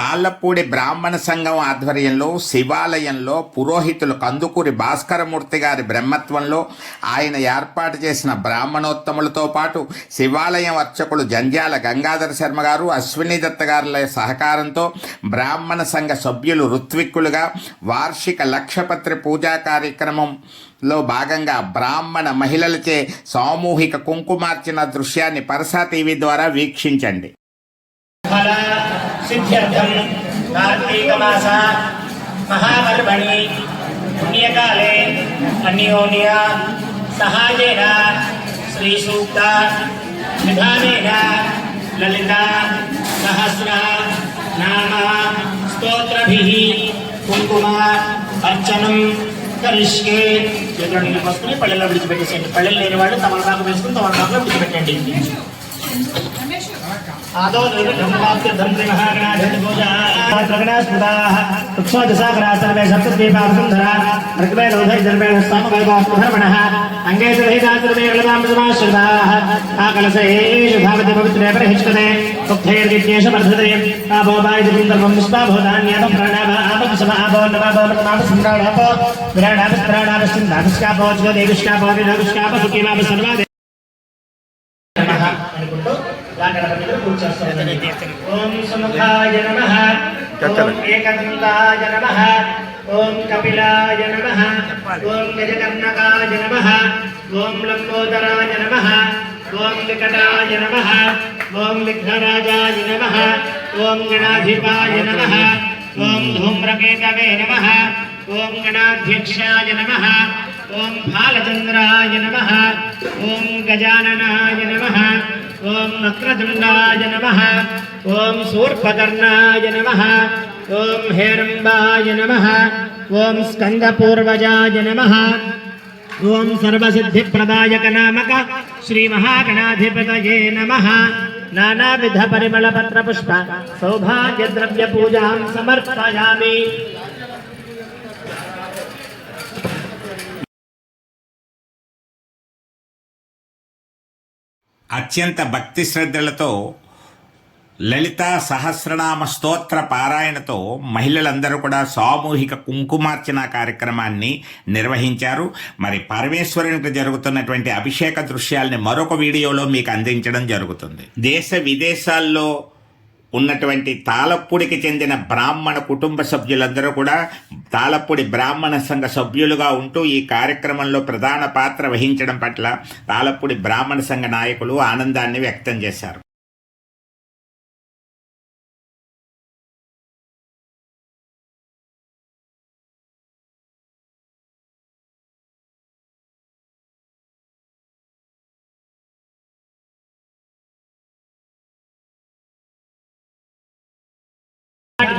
తాళ్ళపూడి బ్రాహ్మణ సంఘం ఆధ్వర్యంలో శివాలయంలో పురోహితులు కందుకూరి భాస్కరమూర్తి గారి బ్రహ్మత్వంలో ఆయన ఏర్పాటు చేసిన బ్రాహ్మణోత్తములతో పాటు శివాలయం అర్చకులు జంధ్యాల గంగాధర శర్మ గారు అశ్విని దత్త గారుల సహకారంతో బ్రాహ్మణ సంఘ సభ్యులు ఋత్విక్కులుగా వార్షిక లక్షపత్రి పూజా కార్యక్రమం లో భాగంగా బ్రాహ్మణ మహిళలచే సామూహిక కుంకుమార్చిన దృశ్యాన్ని పరసా టీవీ ద్వారా వీక్షించండి. ఫల సిద్ధ్యర్థం కార్తీకమాస మహాపర్వణి పుణ్యకాలే అన్యోన్య సహాయేన శ్రీసూక్త విధానేన లలిత సహస్ర నామ స్తోత్రభిః కుంకుమ అర్చనం కరిష్కే చేతులు నీళ్ళు పోసుకుని పళ్ళెల్లో విడిచిపెట్టేసేయండి. పళ్ళెలు లేని వాళ్ళు తమలపాకు వేసుకుని తమలపాకులో విడిచిపెట్టండి. आदौ धर्माप्य धर्मः गणाधिपूजाः सूक्ष्मदशाकरासनमे सप्तद्वीपासुन्धरा ऋग्वेण उभयधर्मेण स्तमवैवास्मधर्मणः अङ्गे सुरहितासनमे रलदामृतमाश्रिताः आकलसेषु भागति पवित्रे परिहिष्टते सुक्थैर्विज्ञेषु वर्धते आभोवायुपुन्दर्वं पुष्पाभोधान्यापं प्राणाभ आपसम आभो नवाभोमृतमापसुन्द्राणापो विराणापस्त्राणापश्चिन्दापस्कापो ज्योतिष्कापो विनोष्कापो सुखीमापसर्वादे అనుకుంటూ దాని మీద కూర్చేస్తాం ఓం సుముఖాయ నమ ఓం ఏకదంతాయ నమ ఓం కపిలాయ నమ ఓం గజకర్ణకాయ నమ ఓం లంబోదరాయ నమ ఓం వికటాయ నమ ఓం విఘ్నరాజాయ నమ ఓం గణాధిపాయ నమ ఓం ధూమ్రకేతవే నమ ఓం గణాధ్యక్షాయ నమ ओम भालचन्द्राय नम। ओं गजाननाय नम। ओं वक्रजुंडा नम। वक्रतुण्डाय नम। ओं सर्वसिद्धि प्रदायक नामक श्री महागणाधिपत नम। नाना विध परिमल पत्र पुष्प सौभाग्य द्रव्य पूजा समर्पयामि। అత్యంత భక్తి శ్రద్ధలతో లలిత సహస్రనామ స్తోత్ర పారాయణతో మహిళలందరూ కూడా సామూహిక కుంకుమార్చన కార్యక్రమాన్ని నిర్వహించారు. మరి పరమేశ్వరునికి జరుగుతున్నటువంటి అభిషేక దృశ్యాల్ని మరొక వీడియోలో మీకు అందించడం జరుగుతుంది. దేశ విదేశాల్లో ఉన్నటువంటి తాళప్పుడికి చెందిన బ్రాహ్మణ కుటుంబ సభ్యులందరూ కూడా తాళప్పుడి బ్రాహ్మణ సంఘ సభ్యులుగా ఉంటూ ఈ కార్యక్రమంలో ప్రధాన పాత్ర వహించడం పట్ల తాళప్పుడి బ్రాహ్మణ సంఘ నాయకులు ఆనందాన్ని వ్యక్తం చేశారు.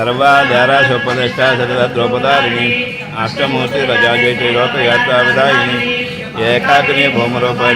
सर्वाधाराशोपदिष्टा सतद्रोपदारिणी अष्टमूर्तिरजाजयते लोकयात्रावदायिनी एकाग्नि भौमरोपय